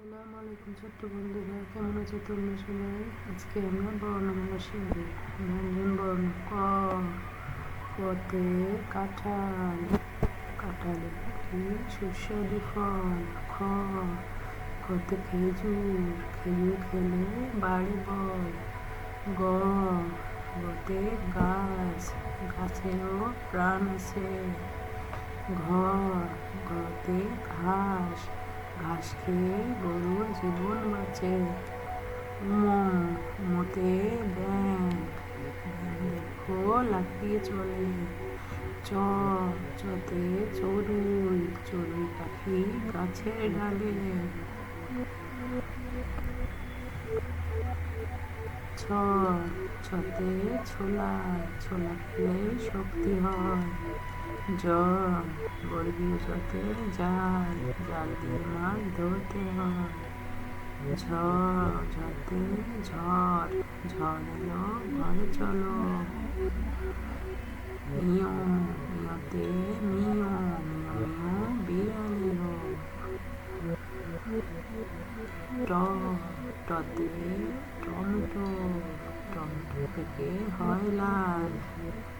আসসালামু আলাইকুম ছোট্ট বন্ধুরা, কেমন আছো তোমরা সবাই? আজকে আমরা বর্ণমালা শিখব। ব্যঞ্জন বর্ণ, ক কতে কাঁঠাল কাঁঠাল একটি সুস্বাদু ফল, খ কতে খেজুর খেজুর খেলে বাড়ি বল, গ গতে গাছ, গাছেরও প্রাণ আছে, ঘ ঘতে ঘাস ঘাস খেয়ে গরুর জীবন বাঁচে। মতে ব্যাং দেখো, লাফিয়ে চলে। চতে চড়ুই চড়ুই পাখি গাছের ডালে। ছ ছতে ছোলা ছোলা খেলে শক্তি হয়। জ বর্গীয় জতে জাল জাল দিয়ে মাছ ধরতে হয়। ঝ ঝতে ঝড় ঝড় এলো, ঘরে চলো। মিয়, মিয়তে মিয় মিয় মিয় বিড়াল এলো টতে টমেটো। থেকে হয় লাল।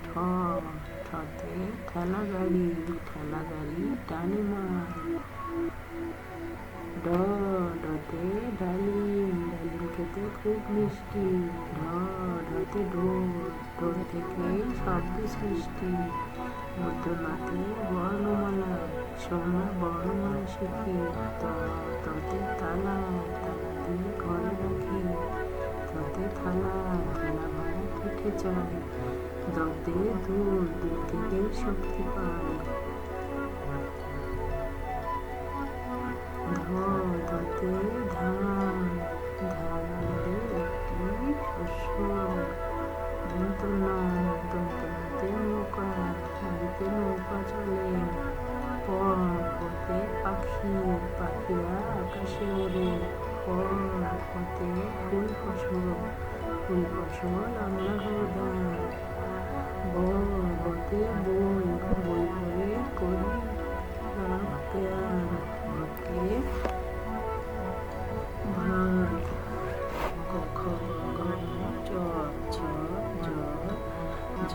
ঠ ঠতে ঠেলা গাড়ি ঠেলা গাড়ি টানে ড ডতে ডালিম ডালিম খেতে খুব মিষ্টি। ঢ ঢতে ঢোল ঢোল থেকে শব্দ সৃষ্টি মধ্যমাতে বর্ণমালা সময় বর্ণমালা শিখি। ত ততে তালা তালা দিয়ে ঘরে রাখি। চাই দতে দুধ দুধ থেকে শক্তি পাই। ধ ধতে ধান। ধান আমাদের একটি শস্য। দন্তন্য দন্তন্যতে নৌকা। নদীতে নৌকা চলে। প পতে পাখি, পাখিরা আকাশে ওড়ে। পরনাপতে ফুলপসল ফুলপসল আমার বতে বই বই করে করি ভাতে ভাত কখ চ ঝ ঝ ঝ